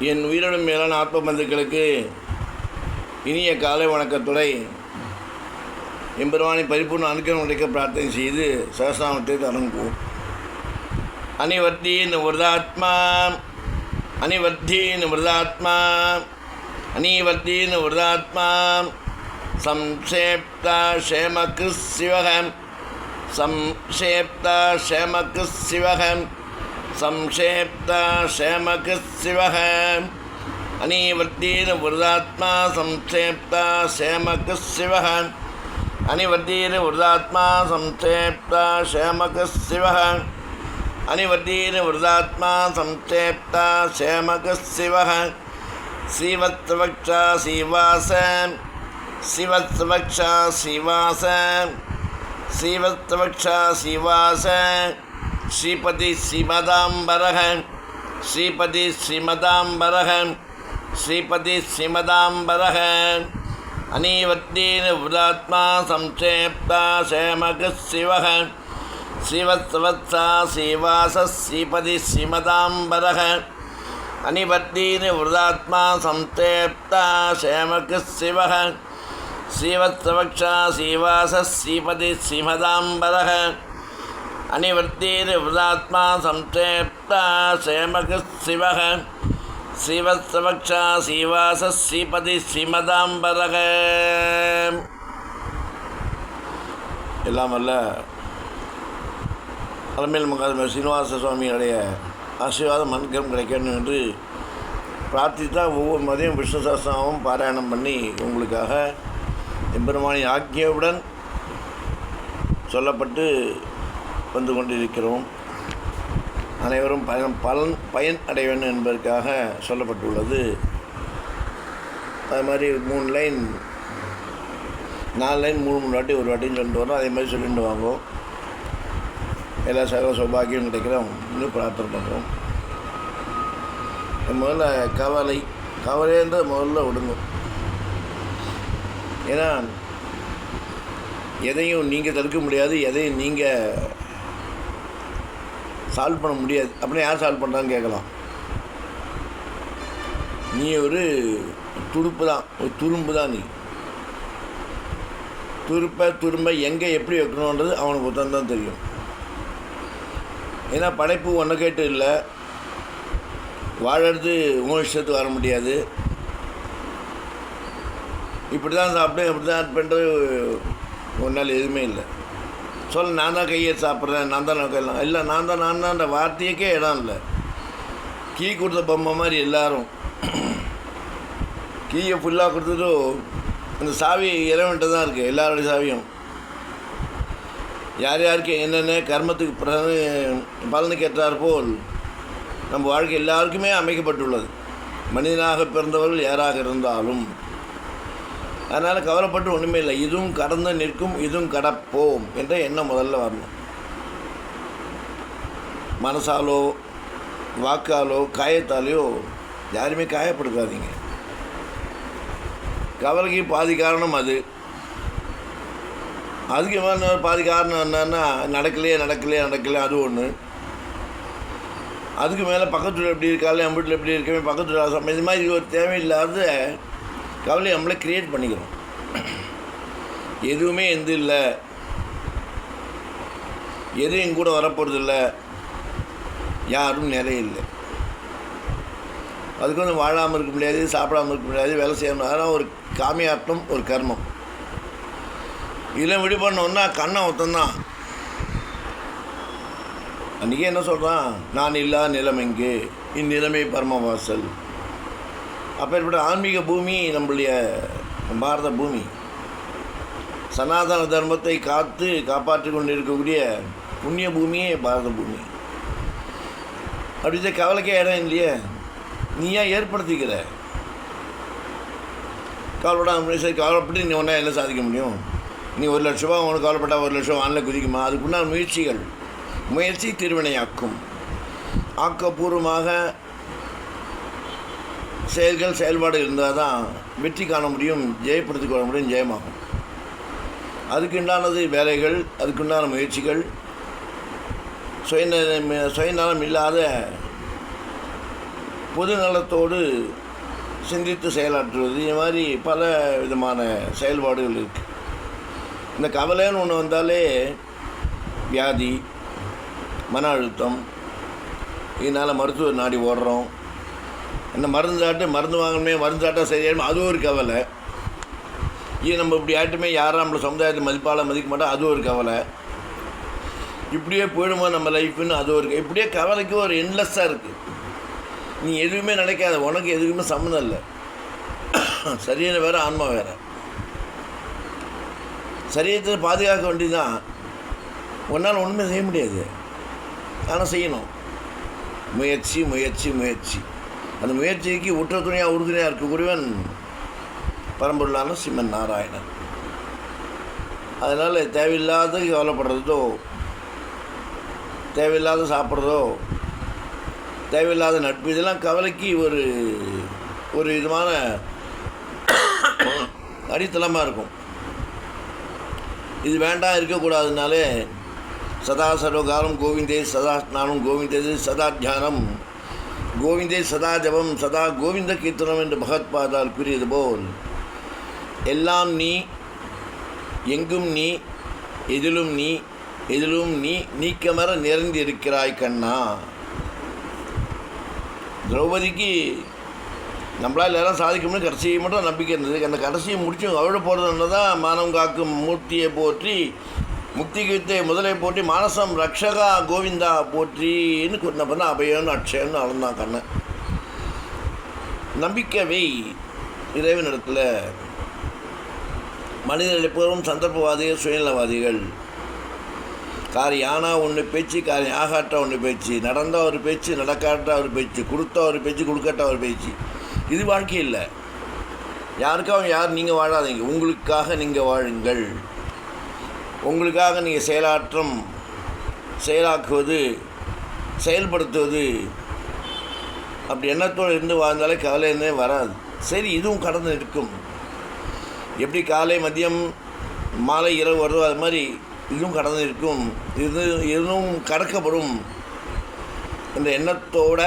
என் உயிரினும் மேலான ஆத்ம பந்துக்களுக்கு இனிய காலை வணக்கத்துறை. எம்பெருமானை பரிபூர்ண அனுக்கிறம் கிடைக்க பிரார்த்தனை செய்து சகசாமத்தை தொடங்குவோம் அனிவர்த்தி நிவர்தாத்மா அனிவர்த்தி நிவர்தாத்மா அனிவர்த்தி நிவர்தாத்மா சம்சேப்தா ஷேமக்கு சிவகம் சம்சேப்தா ஷேமக்கு சிவகம் சம்ஷேப்தா ஷேமக சிவக அனிவர்த்தீர் விரதாத்மா சம்ஷேப்தா ஷேமக சிவக அனிவர்த்தீர் விரதாத்மா சம்ஷேப்தா ஷேமக சிவக அனிவர்த்தீர் விரதாத்மா சம்ஷேப்தா ஷேமக சிவக ஸ்ரீவத்வக்ஷா சீவாச. ஸ்ரீவத்வக்ஷா சீவாச. ஸ்ரீவத்வக்ஷா சீவாச. श्रीपति श्रीमदाम्बरः श्रीपति श्रीमदाम्बरः श्रीपति श्रीमदाम्बरः। अनीवद्दीनवृदात्मा संक्षेप्ता शयमकः शिवः। श्रीवत्सवत्सा श्रीवास श्रीपति श्रीमदाम्बरः। अनिबद्दीनवृदात्मा संक्षेप्ता शयमकः शिवः। श्रीवत्सवक्षा श्रीवासः श्रीपति श्रीमदाम्बरः। அனிவர்த்திரிவதாத்மா சம்சேப்தா சேமக சிவக. சிவசமக்ஷா சீவாச ஸ்ரீபதி ஸ்ரீமதாம்பரக. எல்லாம் வல்ல தலைமையில் முகாதமர் சீனிவாச சுவாமியுடைய ஆசீர்வாத மன்கம் கிடைக்கணும் என்று பிரார்த்தித்தா ஒவ்வொரு மதியம் விஷ்ணு சாஸ்திரமும் பாராயணம் பண்ணி உங்களுக்காக எம்பெருமானி ஆக்கியவுடன் சொல்லப்பட்டு வந்து கொண்டிருக்கிறோம். அனைவரும் பயன் பலன் பயன் அடைவன் என்பதற்காக சொல்லப்பட்டுள்ளது. அது மாதிரி மூணு லைன் நாலு லைன் மூணு மூணு வாட்டி ஒரு வாட்டின்னு சொல்லிட்டு வரோம். அதே மாதிரி சொல்லிட்டு வாங்குவோம். எல்லா சகல சௌபாகியம் கிடைக்கிறோம். இன்னும் பிரார்த்தனை பண்ணுறோம் முதல்ல கவலை. கவலைன்ற முதல்ல விடுங்கும் ஏன்னா எதையும் நீங்கள் தடுக்க முடியாது. எதையும் நீங்கள் சால்வ் பண்ண முடியாது. அப்படின்னா யார் சால்வ் பண்ணுறான்னு கேட்கலாம். நீ ஒரு துடுப்பு தான் ஒரு துரும்பு தான் நீ. துருப்பை துரும்ப எங்கே எப்படி வைக்கணுன்றது அவனுக்கு தான் தெரியும். ஏன்னா படைப்பு ஒன்றை கேட்டு இல்லை. வாழறது உங்கள் இஷ்டத்துக்கு வர முடியாது. இப்படி தான் சாப்பிட்டேன் இப்படி தான் பண்ணுறது ஒரு நாள் எதுவுமே இல்லை. சொல்ல நான் தான் கையை சாப்பிட்றேன் நான் தான் கையெல்லாம். இல்லை நான் தான் நான் தான் வார்த்தையக்கே இடம் இல்லை. கீ கொடுத்த பொம்மை மாதிரி எல்லாரும். கீயை ஃபுல்லாக கொடுத்துட்டு அந்த சாவி இறைவன்ட்டு தான் இருக்குது எல்லாருடைய சாவியும். யார் யாருக்கு என்னென்ன கர்மத்துக்கு பிறகு பலனுக்கு ஏற்றார் போல் நம்ம வாழ்க்கை எல்லாருக்குமே அமைக்கப்பட்டுள்ளது. மனிதனாக பிறந்தவர்கள் யாராக இருந்தாலும். அதனால் கவலைப்பட்டு ஒன்றுமே இல்லை. இதுவும் கடந்து நிற்கும் இதுவும் கடப்போம் என்ற எண்ணம் முதல்ல வரணும். மனசாலோ வாக்காலோ காயத்தாலேயோ யாருமே காயப்படுத்தாதீங்க. கவலைக்கு பாதி காரணம் அது. அதுக்கு மேலே பாதி காரணம் என்னன்னா நடக்கலையே நடக்கலையே நடக்கலையே அது ஒன்று அதுக்கு மேலே பக்கத்தில் எப்படி இருக்காள் என் வீட்டில் எப்படி இருக்கவே பக்கத்தில் இது மாதிரி ஒரு தேவையில்லாத கவலையை நம்மளே க்ரியேட் பண்ணிக்கிறோம். எதுவுமே எந்த இல்லை. எதுவும் எங்க கூட வரப்போகிறது இல்லை. யாரும் நிறைய இல்லை. அதுக்கு வந்து வாழாமல் இருக்க முடியாது சாப்பிடாமல் இருக்க முடியாது வேலை செய்யணும் அதெல்லாம் ஒரு காமியாட்டம் ஒரு கர்மம். இதில் பண்ணோன்னா கண்ணை ஒருத்தந்தான். அன்றைக்கி என்ன சொல்கிறான் நான் இல்லா நிலம் எங்கே? இந்நிலைமை பரமவாசல். அப்பேற்பட்ட ஆன்மீக பூமி நம்மளுடைய பாரத பூமி. சனாதன தர்மத்தை காத்து காப்பாற்றி கொண்டு இருக்கக்கூடிய புண்ணிய பூமியே பாரத பூமி. அப்படி கவலைக்கே இடம் இல்லையே? நீ ஏன் ஏற்படுத்திக்கிற? கவலைப்படாம சரி கவலைப்பட்டு நீ ஒன்றா என்ன சாதிக்க முடியும்? நீ ஒரு லட்ச ரூபா உனக்கு கவலைப்பட்டால் ஒரு லட்சம் வானில் குதிக்குமா? அதுக்குண்டான முயற்சிகள். முயற்சி திருவினையாக்கும். ஆக்கப்பூர்வமாக செயல்கள் செயல்பாடு இருந்தால் தான் வெற்றி காண முடியும் ஜெயப்படுத்தி கொள்ள முடியும் ஜெயமாகும். அதுக்குண்டானது வேலைகள் அதுக்குண்டான முயற்சிகள். சுயநலம் சுயநலம் இல்லாத பொது நலத்தோடு சிந்தித்து செயலாற்றுவது. இது மாதிரி பல விதமான செயல்பாடுகள் இருக்குது இந்த கவலைன்னு ஒன்று வந்தாலே வியாதி மன அழுத்தம் இதனால் மருத்துவர் நாடி ஓடுறோம். இந்த மருந்து சாப்பிட்டு மருந்து வாங்கணுமே மருந்து சாப்பிட்டா சரியாயிடும் அது ஒரு கவலை. இது நம்ம இப்படி ஆட்டுமே யாரும் நம்மளை சமுதாயத்தை மதிப்பால் மதிக்க மாட்டோம் அது ஒரு கவலை. இப்படியே போயிடுமோ நம்ம லைஃப்னு அது ஒரு இப்படியே கவலைக்கு ஒரு என்லெஸ்ஸாக இருக்குது நீ எதுவுமே நினைக்காத உனக்கு எதுவுமே சம்மந்தம் இல்லை. சரியான வேறு ஆன்மா வேறு. சரியத்தை பாதுகாக்க வேண்டியதுதான். உன்னால் ஒன்றுமே செய்ய முடியாது. ஆனால் செய்யணும். முயற்சி முயற்சி முயற்சி. அந்த முயற்சிக்கு உற்ற துணையாக உறுதுணையாக இருக்கக்கூடியவன் பரம்பொருளான சிம்மன் நாராயணன். அதனால் தேவையில்லாத கவலைப்படுறதோ தேவையில்லாத சாப்பிட்றதோ தேவையில்லாத நட்பு இதெல்லாம் கவலைக்கு ஒரு ஒரு விதமான அடித்தளமாக இருக்கும். இது வேண்டாம் இருக்கக்கூடாதுனாலே சதா சர்வகாலம் கோவிந்தே சதா ஸ்நானம் கோவிந்தே சதா தியானம் கோவிந்தே சதா ஜபம் சதா கோவிந்த கீர்த்தனம் என்று பகத்பாதால் கூறியது போல் எல்லாம் நீ எங்கும் நீ எதிலும் நீ எதிலும் நீ நீக்கமர நிறைந்து இருக்கிறாய் கண்ணா. திரௌபதிக்கு நம்மளால் எல்லாம் சாதிக்கும்னு கடைசியை மட்டும் நம்பிக்கை இருந்தது. அந்த கடைசியை முடிச்சும் அவழ போகிறதுனால தான் மானம் காக்கும் மூர்த்தியை போற்றி முக்தி கீர்த்தை முதலை போட்டி மானசம் ரக்ஷகா கோவிந்தா போற்றின்னு கொண்ட பண்ண அபயம்னு அக்ஷயன்னு அளந்தான் கண்ணன். நம்பிக்கை இறைவனிடத்தில் மனிதர்கள் எப்போதும் சந்தர்ப்பவாதிகள் சுயநலவாதிகள். கார் ஆனா ஒன்று பேச்சு காரியம் ஆகாட்டா ஒன்று பேச்சு. நடந்தால் ஒரு பேச்சு நடக்காட்டா ஒரு பேச்சு. கொடுத்தா ஒரு பேச்சு கொடுக்காட்டா ஒரு பேச்சு. இது வாழ்க்கை இல்லை யாருக்காகவும் யார் நீங்கள் வாழாதீங்க. உங்களுக்காக நீங்கள் வாழுங்கள். உங்களுக்காக நீங்கள் செயலாற்றம் செயலாக்குவது செயல்படுத்துவது அப்படி எண்ணத்தோடு இருந்து வாழ்ந்தாலே கவலை இருந்தே வராது. சரி இதுவும் கடந்து இருக்கும் எப்படி காலை மதியம் மாலை இரவு வருதோ அது மாதிரி இதுவும் கடந்து இருக்கும் இது இதுவும் கடக்கப்படும் என்ற எண்ணத்தோட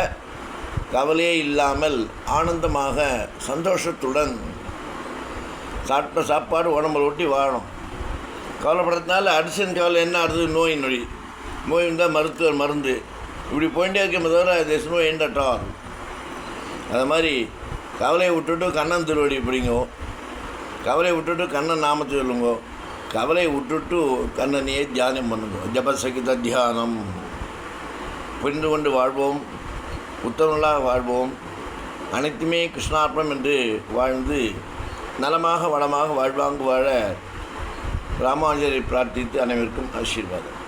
கவலையே இல்லாமல் ஆனந்தமாக சந்தோஷத்துடன் சாப்பிட்ட சாப்பாடு உடம்புல ஒட்டி வாழணும். கவலைப்படுறதுனால அடிசன் கவலை என்ன அடுத்தது நோய் நொடி. நோய் இருந்தால் மருத்துவர் மருந்து. இப்படி போயிட்டே இருக்கும்போது தவிர தேச நோ எண்ட் அட் ஆல் அது மாதிரி கவலையை விட்டுட்டு கண்ணன் திருவடி பிடிங்கோ. கவலையை விட்டுட்டு கண்ணன் நாமத்தை சொல்லுங்கோ. கவலையை விட்டுட்டு கண்ணனையே தியானம் பண்ணுங்க. ஜபசகித தியானம். புரிந்து கொண்டு வாழ்வோம். உத்தமங்களாக வாழ்வோம். அனைத்துமே கிருஷ்ணார்ப்பம் என்று வாழ்ந்து நலமாக வளமாக வாழ்வாங்கு வாழ ராமானுஜரை பிரார்த்தித்து அனைவருக்கும் ஆசீர்வாதம்.